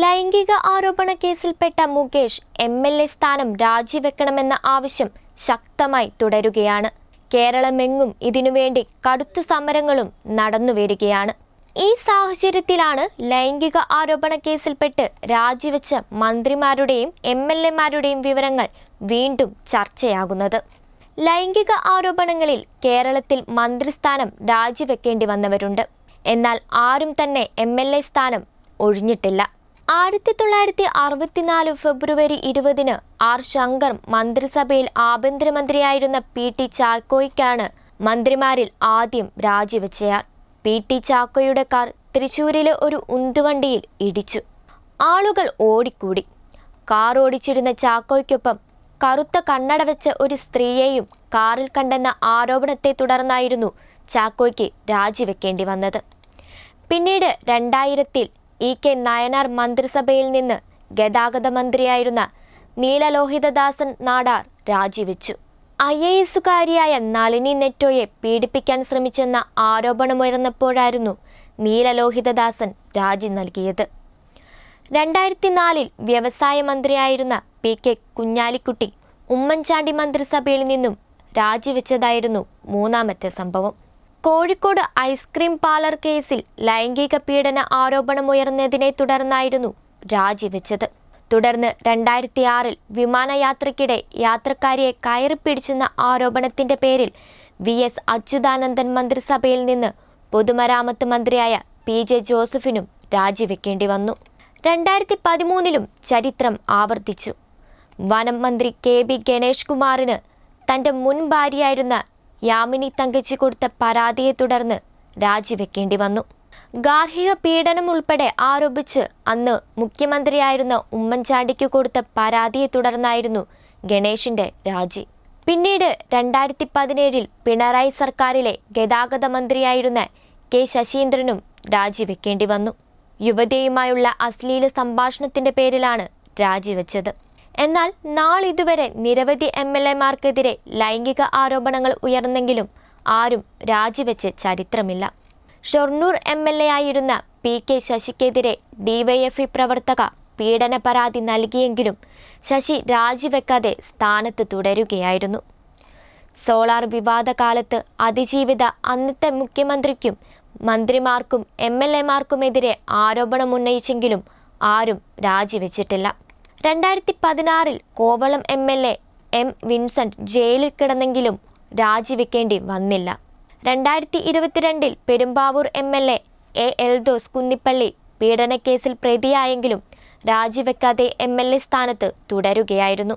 ലൈംഗിക ആരോപണ കേസിൽപ്പെട്ട മുകേഷ് എം എൽ എ സ്ഥാനം രാജിവെക്കണമെന്ന ആവശ്യം ശക്തമായി തുടരുകയാണ്. കേരളമെങ്ങും ഇതിനുവേണ്ടി കടുത്ത സമരങ്ങളും നടന്നുവരികയാണ്. ഈ സാഹചര്യത്തിലാണ് ലൈംഗിക ആരോപണ കേസിൽപ്പെട്ട് രാജിവെച്ച മന്ത്രിമാരുടെയും എം എൽ എമാരുടെയും വിവരങ്ങൾ വീണ്ടും ചർച്ചയാകുന്നത്. ലൈംഗിക ആരോപണങ്ങളിൽ കേരളത്തിൽ മന്ത്രിസ്ഥാനം രാജിവെക്കേണ്ടി വന്നവരുണ്ട്. എന്നാൽ ആരും തന്നെ എം എൽ എ സ്ഥാനം ഒഴിഞ്ഞിട്ടില്ല. ആയിരത്തി തൊള്ളായിരത്തി അറുപത്തിനാല് ഫെബ്രുവരി ഇരുപതിന് ആർ ശങ്കർ മന്ത്രിസഭയിൽ ആഭ്യന്തരമന്ത്രിയായിരുന്ന പി ടി ചാക്കോയ്ക്കാണ് മന്ത്രിമാരിൽ ആദ്യം രാജിവെച്ചയാൾ. പി ടി ചാക്കോയുടെ കാർ തൃശൂരിലെ ഒരു ഉന്തുവണ്ടിയിൽ ഇടിച്ചു. ആളുകൾ ഓടിക്കൂടി. കാർ ഓടിച്ചിരുന്ന ചാക്കോയ്ക്കൊപ്പം കറുത്ത കണ്ണട വെച്ച ഒരു സ്ത്രീയെയും കാറിൽ കണ്ടെന്ന ആരോപണത്തെ തുടർന്നായിരുന്നു ചാക്കോയ്ക്ക് രാജിവെക്കേണ്ടി വന്നത്. പിന്നീട് രണ്ടായിരത്തിൽ ഇ കെ നായനാർ മന്ത്രിസഭയിൽ നിന്ന് ഗതാഗത മന്ത്രിയായിരുന്ന നീലലോഹിതദാസൻ നാടാർ രാജിവെച്ചു. ഐ എ എസുകാരിയായ നളിനി നെറ്റോയെ പീഡിപ്പിക്കാൻ ശ്രമിച്ചെന്ന ആരോപണമുയർന്നപ്പോഴായിരുന്നു നീലലോഹിതദാസൻ രാജി നൽകിയത്. രണ്ടായിരത്തി നാലിൽ വ്യവസായ മന്ത്രിയായിരുന്ന പി കെ കുഞ്ഞാലിക്കുട്ടി ഉമ്മൻചാണ്ടി മന്ത്രിസഭയിൽ നിന്നും രാജിവെച്ചതായിരുന്നു മൂന്നാമത്തെ സംഭവം. കോഴിക്കോട് ഐസ്ക്രീം പാർലർ കേസിൽ ലൈംഗിക പീഡന ആരോപണമുയർന്നതിനെ തുടർന്നായിരുന്നു രാജിവെച്ചത്. തുടർന്ന് രണ്ടായിരത്തി ആറിൽ വിമാനയാത്രയ്ക്കിടെ യാത്രക്കാരിയെ കയറിപ്പിടിച്ചെന്ന ആരോപണത്തിന്റെ പേരിൽ വി. എസ്. അച്യുതാനന്ദൻ മന്ത്രിസഭയിൽ നിന്ന് പൊതുമരാമത്ത് മന്ത്രിയായ പി. ജെ. ജോസഫിനും രാജിവെക്കേണ്ടി വന്നു. രണ്ടായിരത്തി പതിമൂന്നിലും ചരിത്രം ആവർത്തിച്ചു. വനം മന്ത്രി കെ. ബി ഗണേഷ് കുമാറിന് തന്റെ മുൻ ഭാര്യയായിരുന്ന യാമിനി തങ്കച്ചി കൊടുത്ത പരാതിയെ തുടർന്ന് രാജിവെക്കേണ്ടി വന്നു. ഗാർഹിക പീഡനം ഉൾപ്പെടെ ആരോപിച്ച് അന്ന് മുഖ്യമന്ത്രിയായിരുന്ന ഉമ്മൻചാണ്ടിക്ക് കൊടുത്ത പരാതിയെ തുടർന്നായിരുന്നു ഗണേഷിന്റെ രാജി. പിന്നീട് രണ്ടായിരത്തി പതിനേഴിൽ പിണറായി സർക്കാരിലെ ഗതാഗത മന്ത്രിയായിരുന്ന കെ ശശീന്ദ്രനും രാജിവെക്കേണ്ടി വന്നു. യുവതിയുമായുള്ള അശ്ലീല സംഭാഷണത്തിന്റെ പേരിലാണ് രാജിവെച്ചത്. എന്നാൽ നാളിതുവരെ നിരവധി എം എൽ എമാർക്കെതിരെ ലൈംഗിക ആരോപണങ്ങൾ ഉയർന്നെങ്കിലും ആരും രാജിവെച്ച് ചരിത്രമില്ല. ഷൊർണൂർ എം എൽ എ ആയിരുന്ന പി കെ ശശിക്കെതിരെ ഡിവൈഎഫ്ഇ പ്രവർത്തക പീഡന പരാതി നൽകിയെങ്കിലും ശശി രാജിവെക്കാതെ സ്ഥാനത്ത് തുടരുകയായിരുന്നു. സോളാർ വിവാദ കാലത്ത് അതിജീവിത അന്നത്തെ മുഖ്യമന്ത്രിക്കും മന്ത്രിമാർക്കും എം എൽ എമാർക്കുമെതിരെ ആരോപണമുന്നയിച്ചെങ്കിലും ആരും രാജിവെച്ചിട്ടില്ല. രണ്ടായിരത്തി പതിനാറിൽ Kovalam M L A M Vincent ജയിലിൽ കിടന്നെങ്കിലും രാജിവെക്കേണ്ടി വന്നില്ല. രണ്ടായിരത്തി ഇരുപത്തിരണ്ടിൽ Perumbavoor M L A A Eldhose Kunnappilly പീഡനക്കേസിൽ പ്രതിയായെങ്കിലും രാജിവെക്കാതെ എം എൽ എ സ്ഥാനത്ത് തുടരുകയായിരുന്നു.